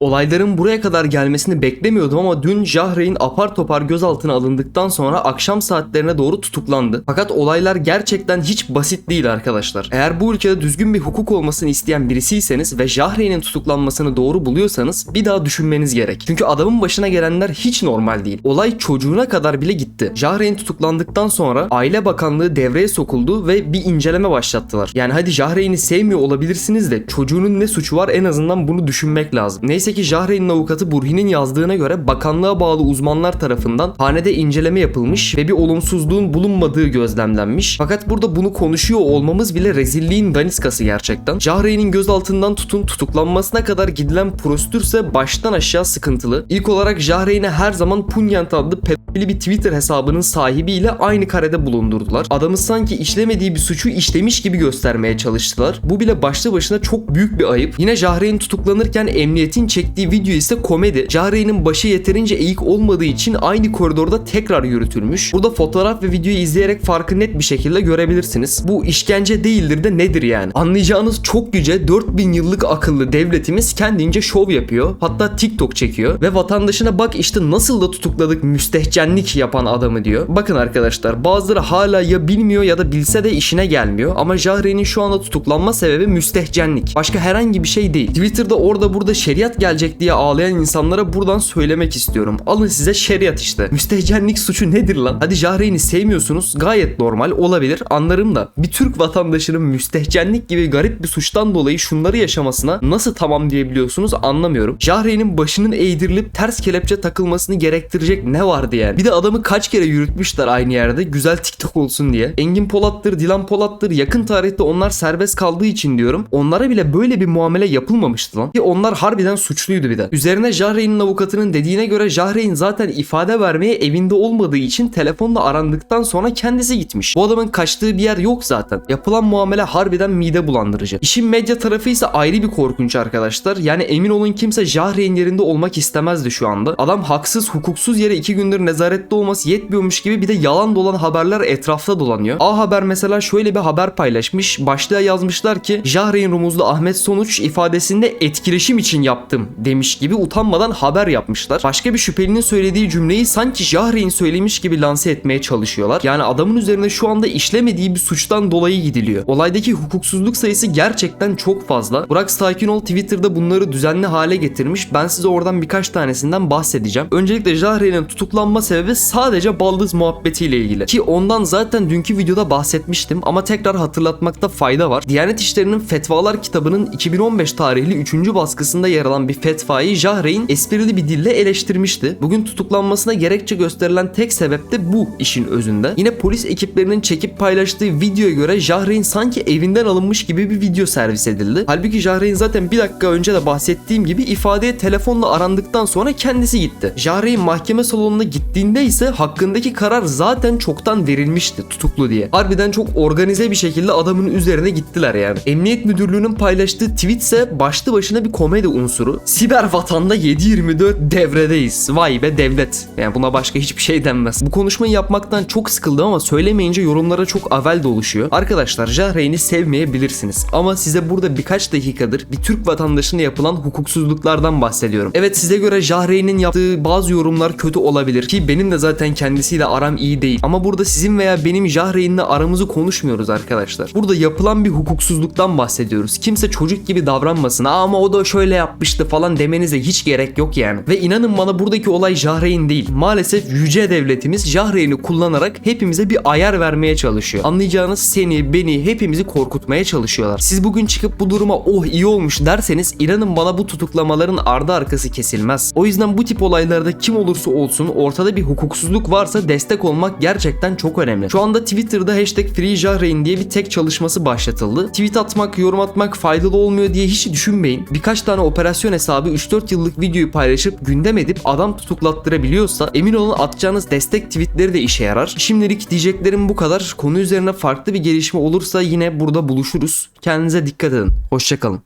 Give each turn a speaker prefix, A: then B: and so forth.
A: Olayların buraya kadar gelmesini beklemiyordum ama dün Jahreyn apar topar gözaltına alındıktan sonra akşam saatlerine doğru tutuklandı. Fakat olaylar gerçekten hiç basit değil arkadaşlar. Eğer bu ülkede düzgün bir hukuk olmasını isteyen birisiyseniz ve Jahreyn'in tutuklanmasını doğru buluyorsanız bir daha düşünmeniz gerek. Çünkü adamın başına gelenler hiç normal değil. Olay çocuğuna kadar bile gitti. Jahreyn tutuklandıktan sonra Aile Bakanlığı devreye sokuldu ve bir inceleme başlattılar. Yani hadi Jahreyn'i sevmiyor olabilirsiniz de çocuğunun ne suçu var en azından bunu düşünmek lazım. Neyse ki Jahreyn'in avukatı Burhi'nin yazdığına göre bakanlığa bağlı uzmanlar tarafından hanede inceleme yapılmış ve bir olumsuzluğun bulunmadığı gözlemlenmiş. Fakat burada bunu konuşuyor olmamız bile rezilliğin daniskası gerçekten. Jahreyn'in gözaltından tutun tutuklanmasına kadar gidilen prosedürse baştan aşağı sıkıntılı. İlk olarak Jahreyn'e her zaman Punyant adlı pedofili bir Twitter hesabının sahibiyle aynı karede bulundurdular. Adamı sanki işlemediği bir suçu işlemiş gibi göstermeye çalıştılar. Bu bile başlı başına çok büyük bir ayıp. Yine Jahreyn tutuklanırken emniyetin çektiği video ise komedi. Jahreyn'in başı yeterince eğik olmadığı için aynı koridorda tekrar yürütülmüş. Burada fotoğraf ve videoyu izleyerek farkı net bir şekilde görebilirsiniz. Bu işkence değildir de nedir yani? Anlayacağınız çok yüce 4000 yıllık akıllı devletimiz kendince şov yapıyor. Hatta TikTok çekiyor ve vatandaşına bak işte nasıl da tutukladık müstehcenlik yapan adamı diyor. Bakın arkadaşlar bazıları hala ya bilmiyor ya da bilse de işine gelmiyor ama Jahreyn'in şu anda tutuklanma sebebi müstehcenlik. Başka herhangi bir şey değil. Twitter'da orada burada şeriat gelecek diye ağlayan insanlara buradan söylemek istiyorum. Alın size şeriat işte. Müstehcenlik suçu nedir lan? Hadi Jahreyn'i sevmiyorsunuz. Gayet normal olabilir. Anlarım da. Bir Türk vatandaşının müstehcenlik gibi garip bir suçtan dolayı şunları yaşamasına nasıl tamam diyebiliyorsunuz anlamıyorum. Jahreyn'in başının eğdirilip ters kelepçe takılmasını gerektirecek ne vardı yani? Bir de adamı kaç kere yürütmüşler aynı yerde güzel TikTok olsun diye. Engin Polat'tır, Dilan Polat'tır yakın tarihte onlar serbest kaldığı için diyorum. Onlara bile böyle bir muamele yapılmamıştı lan. Ki onlar harbiden suçluydu bir de. Üzerine Jahreyn'in avukatının dediğine göre Jahreyn zaten ifade vermeye evinde olmadığı için telefonla arandıktan sonra kendisi gitmiş. Bu adamın kaçtığı bir yer yok zaten. Yapılan muamele harbiden mide bulandırıcı. İşin medya tarafı ise ayrı bir korkunç arkadaşlar. Yani emin olun kimse Jahreyn yerinde olmak istemezdi şu anda. Adam haksız hukuksuz yere iki gündür nezarette olması yetmiyormuş gibi bir de yalan dolan haberler etrafta dolanıyor. A Haber mesela şöyle bir haber paylaşmış. Başlığa yazmışlar ki Jahreyn rumuzlu Ahmet Sonuç ifadesinde etkileşim için yaptım demiş gibi utanmadan haber yapmışlar. Başka bir şüphelinin söylediği cümleyi sanki Jahreyn söylemiş gibi lanse etmeye çalışıyorlar. Yani adamın üzerine şu anda işlemediği bir suçtan dolayı gidiliyor. Olaydaki hukuksuzluk sayısı gerçekten çok fazla. Burak Sakin ol Twitter'da bunları düzenli hale getirmiş. Ben size oradan birkaç tanesinden bahsedeceğim. Öncelikle Jahreyn'in tutuklanma sebebi sadece baldız muhabbetiyle ilgili. Ki ondan zaten dünkü videoda bahsetmiştim ama tekrar hatırlatmakta fayda var. Diyanet İşleri'nin Fetvalar kitabının 2015 tarihli 3. baskısında yer alan bir fetvayı Jahreyn esprili bir dille eleştirmişti. Bugün tutuklanmasına gerekçe gösterilen tek sebep de bu işin özünde. Yine polis ekiplerinin çekip paylaştığı videoya göre Jahreyn sanki evinden alınmış gibi bir video servis edildi. Halbuki Jahreyn zaten bir dakika önce de bahsettiğim gibi ifadeye telefonla arandıktan sonra kendisi gitti. Jahreyn mahkeme salonuna gittiğinde ise hakkındaki karar zaten çoktan verilmişti tutuklu diye. Harbiden çok organize bir şekilde adamın üzerine gittiler yani. Emniyet müdürlüğünün paylaştığı tweet ise başlı başına bir komedi unsuru. Siber vatanda 7-24 devredeyiz. Vay be devlet. Yani buna başka hiçbir şey denmez. Bu konuşmayı yapmaktan çok sıkıldım ama söylemeyince yorumlara çok avel de oluşuyor. Arkadaşlar Jahreyn'i sevmeyebilirsiniz. Ama size burada birkaç dakikadır bir Türk vatandaşına yapılan hukuksuzluklardan bahsediyorum. Evet size göre Jahreyn'in yaptığı bazı yorumlar kötü olabilir ki benim de zaten kendisiyle aram iyi değil. Ama burada sizin veya benim Jahreyn'le aramızı konuşmuyoruz arkadaşlar. Burada yapılan bir hukuksuzluktan bahsediyoruz. Kimse çocuk gibi davranmasın. Ama o da şöyle yapmıştı falan demenize hiç gerek yok yani. Ve inanın bana buradaki olay Jahreyn değil. Maalesef yüce devletimiz Jahreyn'i kullanarak hepimize bir ayar vermeye çalışıyor. Anlayacağınız seni, beni, hepimizi korkutmaya çalışıyorlar. Siz bugün çıkıp bu duruma oh iyi olmuş derseniz inanın bana bu tutuklamaların ardı arkası kesilmez. O yüzden bu tip olaylarda kim olursa olsun ortada bir hukuksuzluk varsa destek olmak gerçekten çok önemli. Şu anda Twitter'da hashtag FreeJahreyn diye bir tek çalışması başlatıldı. Tweet atmak, yorum atmak faydalı olmuyor diye hiç düşünmeyin. Birkaç tane operasyon hesabı 3-4 yıllık videoyu paylaşıp gündem edip adam tutuklattırabiliyorsa emin olun atacağınız destek tweetleri de işe yarar. Şimdilik diyeceklerim bu kadar. Konu üzerine farklı bir gelişme olursa yine burada buluşuruz. Kendinize dikkat edin. Hoşçakalın.